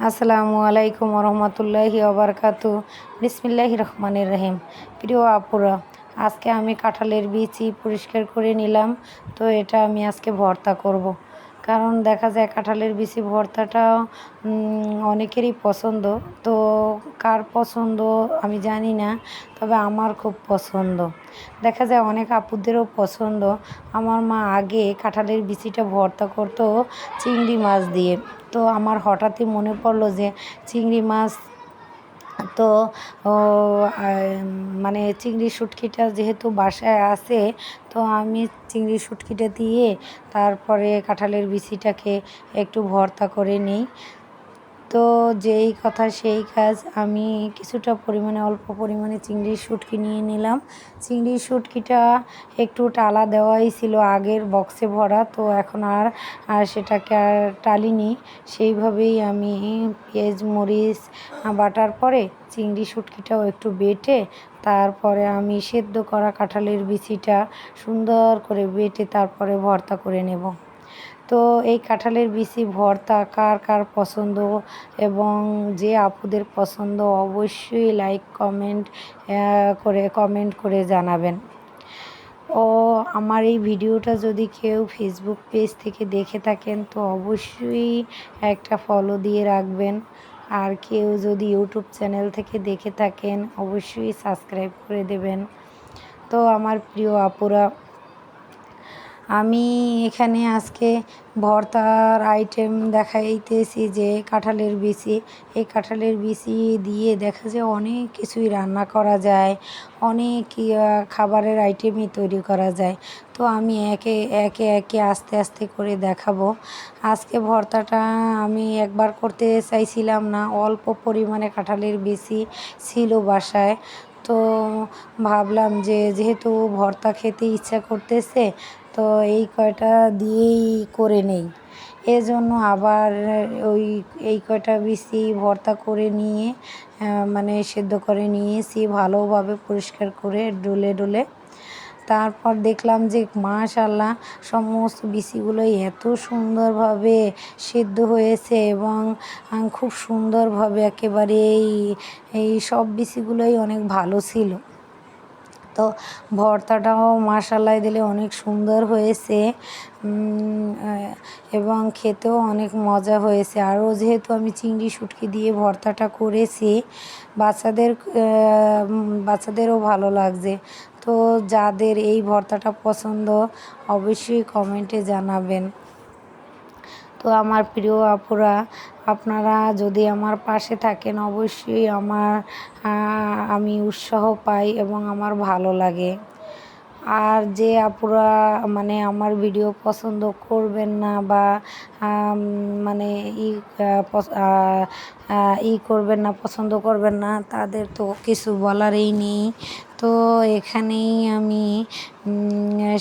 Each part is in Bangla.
আসসালামু আলাইকুম রহমতুল্লাহি অবরকাতু বিসমিল্লাহি রহমানের রহিম প্রিয় আপুরা, আজকে আমি কাঁঠালের বিচি পরিষ্কার করে নিলাম, তো এটা আমি আজকে ভর্তা করব। কারণ দেখা যায় কাঁঠালের বিচি ভর্তাটা অনেকেরই পছন্দ। তো কার পছন্দ আমি জানি না, তবে আমার খুব পছন্দ। দেখা যায় অনেক আপুদেরও পছন্দ। আমার মা আগে কাঁঠালের বিচিটা ভর্তা করতো চিংড়ি মাছ দিয়ে। তো আমার হঠাৎই মনে পড়ল যে চিংড়ি মাছ তো মানে চিংড়ি শুটকিটা যেহেতু বাসায় আছে, তো আমি চিংড়ি শুটকিটা দিয়ে তারপরে কাঁঠালের বিচিটাকে একটু ভর্তা করে নিই। তো যেই কথা সেই কাজ আমি কিছুটা পরিমাণে, অল্প পরিমাণে চিংড়ির শুটকি নিয়ে নিলাম। চিংড়ির শুটকিটা একটু টালা দেওয়াই ছিল আগের বক্সে ভরা, তো এখন আর আর সেটাকে আর টালিনি। সেইভাবেই আমি পেঁয়াজ, মরিচ, বাটার পরে চিংড়ি শুটকিটাও একটু বেটে, তারপরে আমি সেদ্ধ করা কাঁঠালের বিচিটা সুন্দর করে বেটে তারপরে ভর্তা করে নেব। তো এই কাঁঠালের বিচি ভর্তা কার কার পছন্দ এবং যে আপুদের পছন্দ অবশ্যই লাইক কমেন্ট করে কমেন্ট করে জানাবেন। ও, আমার এই ভিডিওটা যদি কেউ ফেসবুক পেজ থেকে দেখে থাকেন তো অবশ্যই একটা ফলো দিয়ে রাখবেন। আর কেউ যদি ইউটিউব চ্যানেল থেকে দেখে থাকেন অবশ্যই সাবস্ক্রাইব করে দেবেন। তো আমার প্রিয় আপুরা আমি এখানে আজকে ভর্তার আইটেম দেখাইতেছি যে কাঁঠালের বিচি। এই কাঁঠালের বিচি দিয়ে দেখা যায় অনেক কিছুই রান্না করা যায়, অনেক খাবারের আইটেমই তৈরি করা যায়। তো আমি একে একে একে আস্তে আস্তে করে দেখাবো। আজকে ভর্তাটা আমি একবার করতে চাইছিলাম না, অল্প পরিমাণে কাঁঠালের বিচি ছিল বাসায়। তো ভাবলাম যে যেহেতু ভর্তা খেতে ইচ্ছা করতেছে তো এই কয়টা দিয়েই করে নেই। এজন্য আবার ওই, এই কয়টা বিচি ভর্তা করে নিয়ে মানে সেদ্ধ করে নিয়েছি ভালোভাবে পরিষ্কার করে ডলে ডলে। তারপর দেখলাম যে মাশাল্লাহ সমস্ত বিচিগুলোই এত সুন্দরভাবে সেদ্ধ হয়েছে এবং খুব সুন্দরভাবে একেবারে এই এই সব বিচিগুলোই অনেক ভালো ছিল। তো ভর্তাটাও মাসাল্লায় দিলে অনেক সুন্দর হয়েছে। এবং খেতেও অনেক মজা হয়েছে। আরও যেহেতু আমি চিংড়ি শুটকি দিয়ে ভর্তাটা করেছি, বাচ্চাদের বাচ্চাদেরও ভালো লাগছে। তো যাদের এই ভর্তাটা পছন্দ, অবশ্যই কমেন্টে জানাবেন। তো আমার প্রিয় আপুরা আপনারা যদি আমার পাশে থাকেন, অবশ্যই আমার আমি উৎসাহ পাই এবং আমার ভালো লাগে। আর যে আপুরা মানে আমার ভিডিও পছন্দ করবেন না বা মানে ই ই করবেন না, পছন্দ করবেন না, তাদের তো কিছু বলারই নেই। তো এখানেই আমি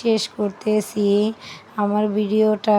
শেষ করতেছি। আমার ভিডিওটা